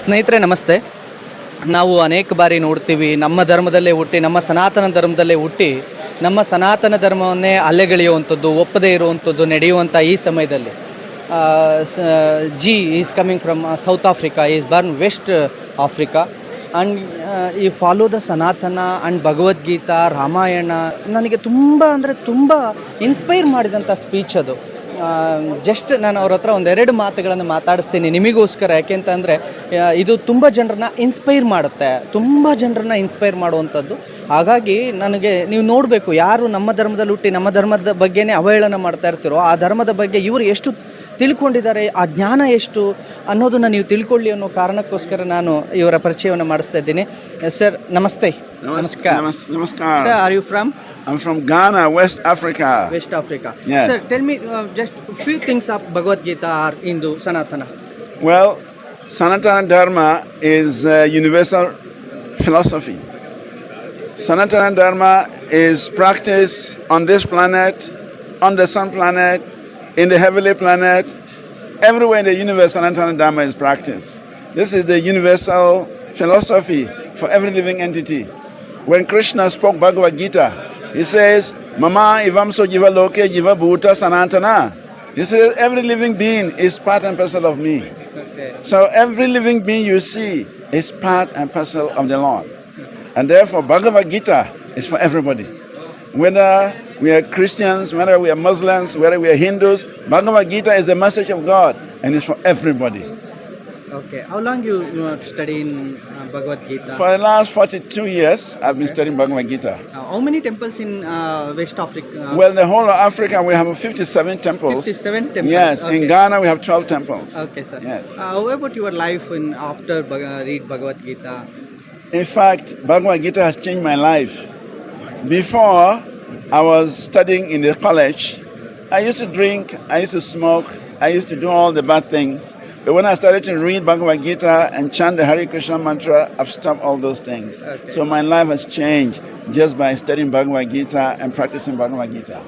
ಸ್ನೇಹಿತರೆ, ನಮಸ್ತೆ. ನಾವು ಅನೇಕ ಬಾರಿ ನೋಡ್ತೀವಿ, ನಮ್ಮ ಧರ್ಮದಲ್ಲೇ ಹುಟ್ಟಿ, ನಮ್ಮ ಸನಾತನ ಧರ್ಮದಲ್ಲೇ ಹುಟ್ಟಿ, ನಮ್ಮ ಸನಾತನ ಧರ್ಮವನ್ನೇ ಅಲೆಗೆಳೆಯುವಂಥದ್ದು, ಒಪ್ಪದೇ ಇರುವಂಥದ್ದು ನಡೆಯುವಂಥ ಈ ಸಮಯದಲ್ಲಿ. G is coming from South Africa, is born West Africa. And ಈ follow the Sanatana and Bhagavad Gita, Ramayana, ನನಗೆ ತುಂಬ ಅಂದರೆ ತುಂಬ ಇನ್ಸ್ಪೈರ್ ಮಾಡಿದಂಥ ಸ್ಪೀಚ್ ಅದು. ಜಸ್ಟ್ ನಾನು ಅವ್ರ ಹತ್ರ ಒಂದೆರಡು ಮಾತುಗಳನ್ನು ಮಾತಾಡಿಸ್ತೀನಿ. ನಿಮಗೋಸ್ಕರ. ಯಾಕೆಂತಂದರೆ ಇದು ತುಂಬ ಜನರನ್ನ ಇನ್ಸ್ಪೈರ್ ಮಾಡುತ್ತೆ. ತುಂಬ ಜನರನ್ನ ಇನ್ಸ್ಪೈರ್ ಮಾಡುವಂಥದ್ದು. ಹಾಗಾಗಿ ನನಗೆ ನೀವು ನೋಡಬೇಕು ಯಾರು ನಮ್ಮ ಧರ್ಮದಲ್ಲಿ ಹುಟ್ಟಿ ನಮ್ಮ ಧರ್ಮದ ಬಗ್ಗೆನೇ ಅವಹೇಳನ ಮಾಡ್ತಾ ಇರ್ತೀರೋ, ಆ ಧರ್ಮದ ಬಗ್ಗೆ ಇವರು ಎಷ್ಟು ತಿಳ್ಕೊಂಡಿದ್ದಾರೆ ಆ ಜ್ಞಾನ ಎಷ್ಟು ಅನ್ನೋದನ್ನು ನೀವು ತಿಳ್ಕೊಳ್ಳಿ ಅನ್ನೋ ಕಾರಣಕ್ಕೋಸ್ಕರ ನಾನು ಇವರ ಪರಿಚಯವನ್ನು ಮಾಡಿಸ್ತಾ ಇದ್ದೀನಿ. ಸರ್ ನಮಸ್ತೆ. ನಮಸ್ಕಾರ. ನಮಸ್ಕಾರ. Sir are you from I'm from Ghana, West Africa. West Africa Yes. Sir tell me just few things of Bhagavad Gita are Hindu Sanatana Well, Sanatana Dharma is a universal philosophy. Sanatana Dharma is practiced on this planet, on the sun planet, in the heavenly planet, everywhere in the universe, Sanatana Dharma is practiced. This is the universal philosophy for every living entity. When Krishna spoke Bhagavad Gita, he says, Mama ivam so jiva loke jiva bhuta sanatana. He says, every living being is part and parcel of me. So every living being you see is part and parcel of the Lord. And therefore, Bhagavad Gita is for everybody. Whether uh, we are Christians, whether we are Muslims, whether we are Hindus, Bhagavad Gita is a message of God and it's for everybody. Okay, how long you, you in uh, Bhagavad Gita? For the last 42 years, I've been okay. studying Bhagavad Gita. Uh, how many temples in uh, West Africa? well, the whole of Africa, we have 57 temples. 57 temples? Yes, okay. in Ghana, we have 12 temples. Okay, sir. Yes. Uh, how about your life in after Bhag- uh, read Bhagavad Gita? In fact, Bhagavad Gita has changed my life. Before, I was studying in the college. I used to drink, I used to smoke, I used to do all the bad things. But when I started to read Bhagavad Gita and chant the Hare Krishna mantra, I've stopped all those things. Okay. So my life has changed just by studying Bhagavad Gita and practicing Bhagavad Gita.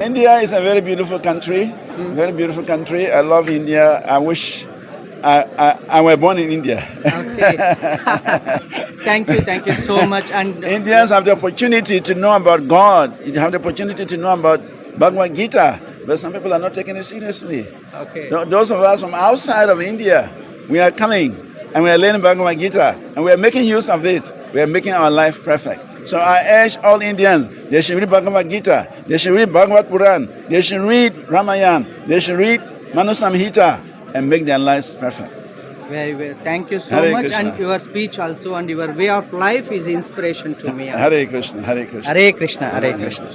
India is a very beautiful country, hmm. very beautiful country. I love India. I wish I, I, I were born in India. Okay. thank you, thank you so much. And Indians have the opportunity to know about God. You have the opportunity to know about Bhagavad Gita, but some people are not taking it seriously. okay. Those of us from outside of India, we are coming and we are learning Bhagavad Gita and we are making use of it. We are making our life perfect. So I urge all Indians, they should read Bhagavad Gita, they should read Bhagavad Puran, they should read Ramayan, they should read Manu Samhita and make their lives perfect. Very well. Thank you so Hare much. Krishna. And your speech also and your way of life is inspiration to me. also. Hare Krishna, Hare Krishna. Hare Krishna, Hare Krishna.